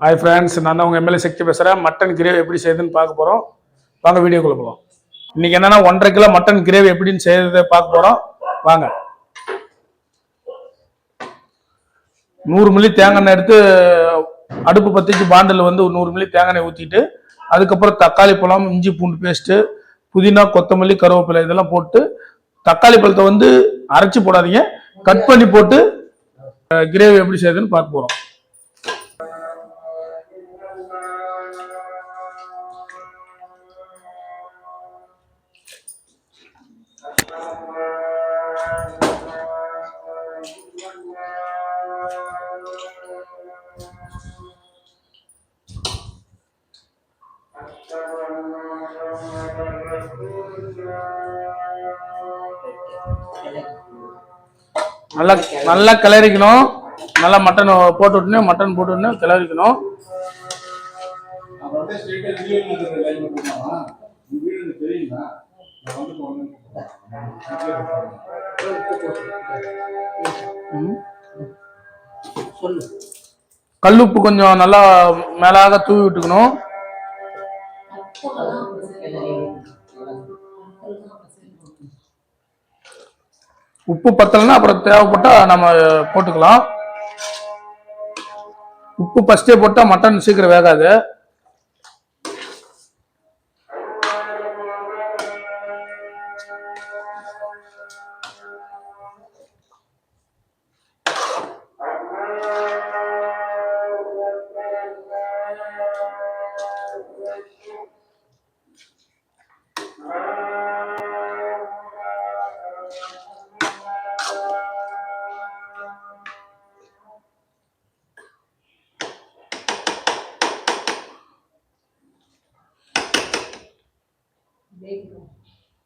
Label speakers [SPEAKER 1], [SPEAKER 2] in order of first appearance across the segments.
[SPEAKER 1] Hi friends நான் தான் உங்கள் எம்எல்ஏ சக்தி பேசுகிறேன் மட்டன் கிரேவி எப்படி செய்யுதுன்னு பார்க்க போகிறோம் வாங்க வீடியோக்குள்ள போகலாம் இன்றைக்கி என்னன்னா ஒன்றரை கிலோ மட்டன் கிரேவி எப்படின்னு செய்யறதை பார்க்க போகிறோம் வாங்க. நூறு மில்லி தேங்காய் எண்ணெய் எடுத்து அடுப்பு பற்றிச்சு பாண்டில் வந்து ஒரு நூறு மில்லி தேங்காய் ஊற்றிட்டு அதுக்கப்புறம் தக்காளி பழம் இஞ்சி பூண்டு பேஸ்ட்டு புதினா கொத்தமல்லி கருவேப்பிலை இதெல்லாம் போட்டு தக்காளி பழத்தை வந்து அரைச்சி போடாதீங்க. கட் பண்ணி போட்டு கிரேவி எப்படி செய்யுதுன்னு பார்க்க போகிறோம் நல்லா நல்லா கிளறிக்கணும். நல்லா மட்டன் போட்டு விட்டுனே மட்டன் போட்டு விட்டுனே கிளறிக்கணும். கல்லுப்பு கொஞ்சம் நல்லா மேலாக தூவி விட்டுக்கணும். உப்பு பத்தலைன்னா அப்புறம் தேவைப்பட்டா நம்ம போட்டுக்கலாம். உப்பு ஃபஸ்ட்டே போட்டால் மட்டன் சீக்கிரம் வேகாது.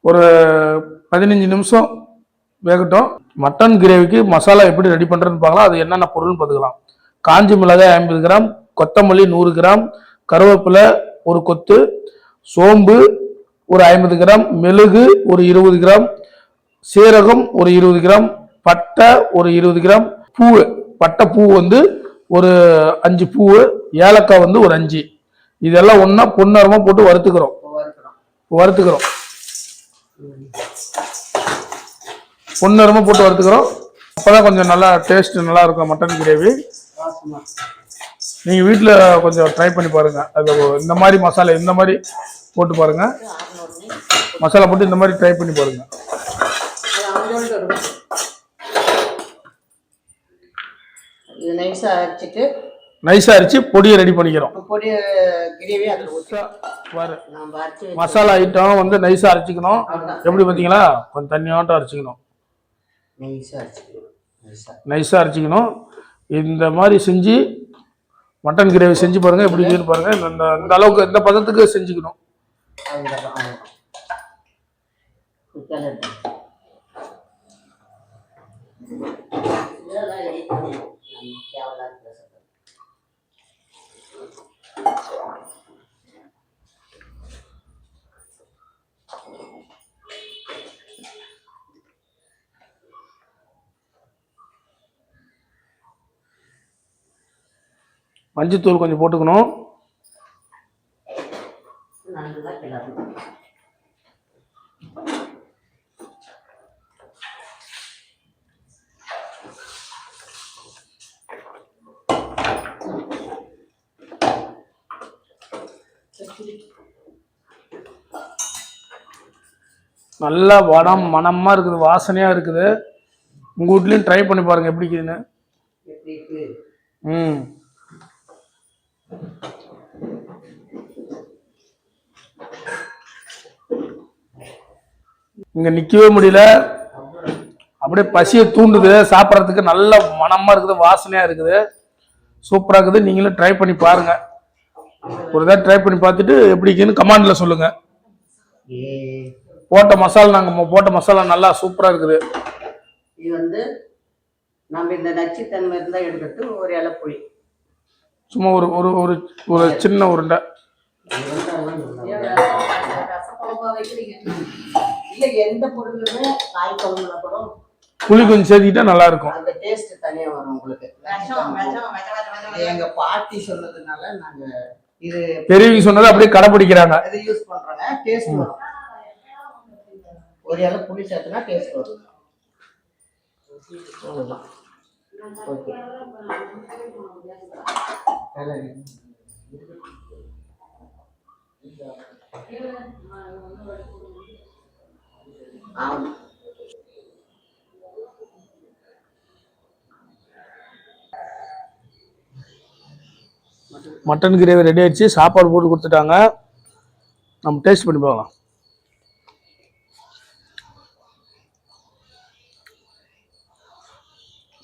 [SPEAKER 1] ஒரு பதினஞ்சு நிமிஷம் வேகட்டும். மட்டன் கிரேவிக்கு மசாலா எப்படி ரெடி பண்ணுறதுன்னு பார்க்கலாம். அது என்னென்ன பொருள்னு பார்த்துக்கலாம். காஞ்சி மிளகாய் ஐம்பது கிராம் கொத்தமல்லி நூறு கிராம் கருவேப்பிலை ஒரு கொத்து சோம்பு ஒரு ஐம்பது கிராம் மெழுகு ஒரு இருபது கிராம் சீரகம் ஒரு இருபது கிராம் பட்டை ஒரு இருபது கிராம் பூ பட்டை பூ வந்து ஒரு அஞ்சு பூ ஏலக்காய் வந்து ஒரு அஞ்சு. இதெல்லாம் ஒன்றா பொன்னரமாக போட்டு வறுத்துக்கிறோம். வறுத்துக்கிறோம். பொன்னரமாக போட்டு வறுத்துக்கிறோம். அப்பதான் கொஞ்சம் நல்லா டேஸ்ட் நல்லா இருக்கும் மட்டன் கிரேவி
[SPEAKER 2] வாசமா
[SPEAKER 1] நீங்க வீட்டில் கொஞ்சம் ட்ரை பண்ணி பாருங்க. அது இந்த மாதிரி மசாலா இந்த மாதிரி போட்டு பாருங்க. மசாலா போட்டு இந்த மாதிரி ட்ரை பண்ணி பாருங்க.
[SPEAKER 2] இது நைஸாக அரைச்சிட்டு
[SPEAKER 1] நைஸா அரிச்சு பொடியை ரெடி பண்ணிக்கிறோம்.
[SPEAKER 2] பொடி கிரேவி அதில் வச்சு
[SPEAKER 1] மசாலா ஐட்டம் வந்து நைஸா அரைச்சிக்கணும். எப்படி பார்த்தீங்களா? கொஞ்சம் தண்ணியாட்டம் அரைச்சிக்கணும்.
[SPEAKER 2] நைஸாக அரைச்சிக்கணும். நைஸாக
[SPEAKER 1] நைஸாக இந்த மாதிரி செஞ்சு மட்டன் கிரேவி செஞ்சு பாருங்க எப்படி இருக்குன்னு பாருங்க. இந்த- இந்த அளவுக்கு இந்த பதத்துக்கு செஞ்சுக்கணும்.
[SPEAKER 2] அவ்வளோதான் அவ்வளோதான் கிளறு. இதெல்லாம் ready பண்ணி நம்ம தேவையில்லாத பேசுறது.
[SPEAKER 1] மஞ்சத்தூள் கொஞ்சம் போட்டுக்கணும்.
[SPEAKER 2] நல்லா
[SPEAKER 1] வடம் மணமா இருக்குது வாசனையா இருக்குது. உங்க வீட்லயும் ட்ரை பண்ணி பாருங்க எப்படி இருக்குதுன்னு. ம். இங்க நிக்கவே முடியல. அப்படியே பசியை தூண்டுது. சாப்பிட்றதுக்கு நல்ல மனமா இருக்குது வாசனையா இருக்குது. சூப்பரா இருக்குது. நீங்களும் ட்ரை பண்ணி பாருங்க. ஒரு இதாக ட்ரை பண்ணி பார்த்துட்டு எப்படி இருக்குன்னு கமாண்ட்ல சொல்லுங்க. போட்ட மசாலா நாங்கள் போட்ட மசாலா நல்லா சூப்பரா இருக்குது.
[SPEAKER 2] இது வந்து நம்ம இந்த நச்சுத்தன்மை இருந்தால் எடுத்துட்டு ஒரு இலை புளி.
[SPEAKER 1] சும்மா ஒரு ஒரு ஒரு ஒரு சின்ன உருண்டை
[SPEAKER 2] நல்லா இல்லை எந்த பொருளுமே
[SPEAKER 1] புளி கொஞ்சம் சேர்த்திக்கிட்டா நல்லா இருக்கும்
[SPEAKER 2] அந்த டேஸ்ட் தனியா வரும் உங்களுக்கு எங்கள் எங்க பாட்டி சொன்னதுனால நாங்க இது
[SPEAKER 1] பெரியவங்க சொன்னதை அப்படியே கடைப்பிடிக்கிறாங்க
[SPEAKER 2] இது யூஸ் பண்றோங்க டேஸ்ட் வரும் ஒரு இலை புளி சேர்த்துனா டேஸ்ட் வரும் அவ்வளவுதான் ஓகே
[SPEAKER 1] மட்டன் கிரேவி ரெடி ஆயிடுச்சு. சாப்பாடு போட்டு கொடுத்துட்டாங்க. நம்ம டேஸ்ட் பண்ணி பார்க்கலாம்.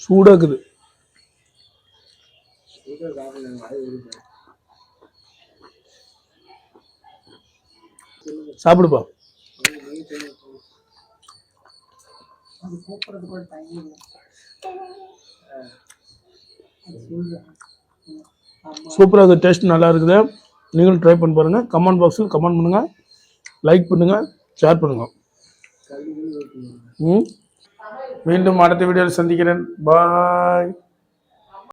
[SPEAKER 1] சூடாக இருக்குது சாப்பிடுப்பா. சூப்பராக இருக்குது டேஸ்ட் நல்லா இருக்குது. நீங்களும் ட்ரை பண்ணி பாருங்கள் கமெண்ட் பாக்ஸில் கமெண்ட் பண்ணுங்கள் லைக் பண்ணுங்கள் ஷேர் பண்ணுங்கள் ம்? மீண்டும் அடுத்த வீடியோவில் சந்திக்கிறேன். பாய்